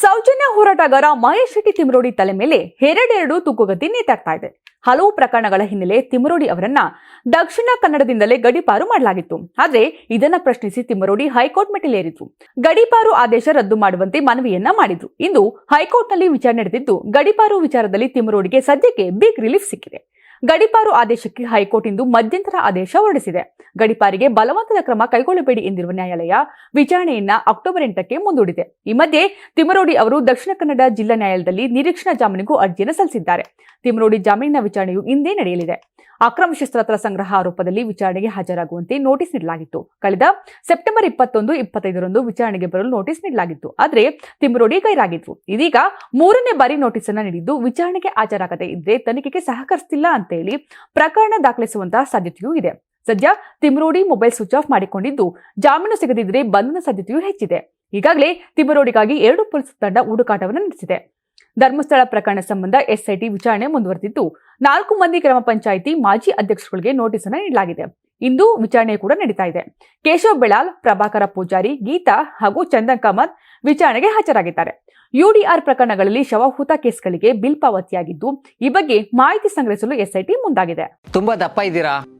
ಸೌಜನ್ಯ ಹೋರಾಟಗಾರ ಮಹೇಶ್ ಶೆಟ್ಟಿ ತಿಮರೋಡಿ ತಲೆ ಮೇಲೆ ಎರಡೆರಡು ತೂಕುಗತಿ ನೇತಾಡ್ತಾ ಇದೆ. ಹಲವು ಪ್ರಕರಣಗಳ ಹಿನ್ನೆಲೆ ತಿಮರೋಡಿ ಅವರನ್ನ ದಕ್ಷಿಣ ಕನ್ನಡದಿಂದಲೇ ಗಡಿಪಾರು ಮಾಡಲಾಗಿತ್ತು. ಆದ್ರೆ ಇದನ್ನ ಪ್ರಶ್ನಿಸಿ ತಿಮರೋಡಿ ಹೈಕೋರ್ಟ್ ಮೆಟ್ಟಿಲೇರಿದ್ರು. ಗಡಿಪಾರು ಆದೇಶ ರದ್ದು ಮಾಡುವಂತೆ ಮನವಿಯನ್ನ ಮಾಡಿದ್ರು. ಇಂದು ಹೈಕೋರ್ಟ್ನಲ್ಲಿ ವಿಚಾರಣೆ ನಡೆದಿದ್ದು ಗಡಿಪಾರು ವಿಚಾರದಲ್ಲಿ ತಿಮರೋಡಿಗೆ ಸದ್ಯಕ್ಕೆ ಬಿಗ್ ರಿಲೀಫ್ ಸಿಕ್ಕಿದೆ. ಗಡಿಪಾರು ಆದೇಶಕ್ಕೆ ಹೈಕೋರ್ಟ್ ಇಂದು ಮಧ್ಯಂತರ ಆದೇಶ ಹೊರಡಿಸಿದೆ. ಗಡಿಪಾರಿಗೆ ಬಲವಂತದ ಕ್ರಮ ಕೈಗೊಳ್ಳಬೇಡಿ ಎಂದಿರುವ ನ್ಯಾಯಾಲಯ ವಿಚಾರಣೆಯನ್ನ ಅಕ್ಟೋಬರ್ ಎಂಟಕ್ಕೆ ಮುಂದೂಡಿದೆ. ಈ ಮಧ್ಯೆ ತಿಮರೋಡಿ ಅವರು ದಕ್ಷಿಣ ಕನ್ನಡ ಜಿಲ್ಲಾ ನ್ಯಾಯಾಲಯದಲ್ಲಿ ನಿರೀಕ್ಷಣಾ ಜಾಮೀನಿಗೂ ಅರ್ಜಿಯನ್ನು ಸಲ್ಲಿಸಿದ್ದಾರೆ. ತಿಮರೋಡಿ ಜಾಮೀನಿನ ವಿಚಾರಣೆಯು ಇಂದೇ ನಡೆಯಲಿದೆ. ಅಕ್ರಮ ಶಸ್ತ್ರಾಸ್ತ್ರ ಸಂಗ್ರಹ ಆರೋಪದಲ್ಲಿ ವಿಚಾರಣೆಗೆ ಹಾಜರಾಗುವಂತೆ ನೋಟಿಸ್ ನೀಡಲಾಗಿತ್ತು. ಕಳೆದ ಸೆಪ್ಟೆಂಬರ್ ಇಪ್ಪತ್ತೊಂದು, ಇಪ್ಪತ್ತೈದರಂದು ವಿಚಾರಣೆಗೆ ಬರಲು ನೋಟಿಸ್ ನೀಡಲಾಗಿತ್ತು. ಆದರೆ ತಿಮ್ರೋಡಿ ಗೈರಾಗಿದ್ರು. ಇದೀಗ ಮೂರನೇ ಬಾರಿ ನೋಟಿಸ್ ಅನ್ನು ನೀಡಿದ್ದು ವಿಚಾರಣೆಗೆ ಹಾಜರಾಗದೆ ಇದ್ರೆ ತನಿಖೆಗೆ ಸಹಕರಿಸುತ್ತಿಲ್ಲ ಅಂತ ಹೇಳಿ ಪ್ರಕರಣ ದಾಖಲಿಸುವಂತಹ ಸಾಧ್ಯತೆಯೂ ಇದೆ. ಸದ್ಯ ತಿಮ್ರೋಡಿ ಮೊಬೈಲ್ ಸ್ವಿಚ್ ಆಫ್ ಮಾಡಿಕೊಂಡಿದ್ದು ಜಾಮೀನು ಸಿಗದಿದ್ರೆ ಬಂಧನ ಸಾಧ್ಯತೆಯೂ ಹೆಚ್ಚಿದೆ. ಈಗಾಗಲೇ ತಿಮರೋಡಿಗಾಗಿ ಎರಡು ಪೊಲೀಸ್ ತಂಡ ಹುಡುಕಾಟವನ್ನು ನಡೆಸಿದೆ. ಧರ್ಮಸ್ಥಳ ಪ್ರಕರಣ ಸಂಬಂಧ ಎಸ್ಐಟಿ ವಿಚಾರಣೆ ಮುಂದುವರೆದಿದ್ದು ನಾಲ್ಕು ಮಂದಿ ಗ್ರಾಮ ಪಂಚಾಯಿತಿ ಮಾಜಿ ಅಧ್ಯಕ್ಷರುಗಳಿಗೆ ನೋಟಿಸ್ ಅನ್ನು ನೀಡಲಾಗಿದೆ. ಇಂದು ವಿಚಾರಣೆ ಕೂಡ ನಡೀತಾ ಇದೆ. ಕೇಶವ್ ಬೆಳಾಲ್, ಪ್ರಭಾಕರ ಪೂಜಾರಿ, ಗೀತಾ ಹಾಗೂ ಚಂದನ್ ಕಾಮತ್ ವಿಚಾರಣೆಗೆ ಹಾಜರಾಗಿದ್ದಾರೆ. ಯುಡಿಆರ್ ಪ್ರಕರಣಗಳಲ್ಲಿ ಶವಹೂತ ಕೇಸ್ಗಳಿಗೆ ಬಿಲ್ ಪಾವತಿಯಾಗಿದ್ದು, ಈ ಬಗ್ಗೆ ಮಾಹಿತಿ ಸಂಗ್ರಹಿಸಲು ಎಸ್ಐಟಿ ಮುಂದಾಗಿದೆ. ತುಂಬಾ ದಪ್ಪ ಇದ್ದೀರಾ?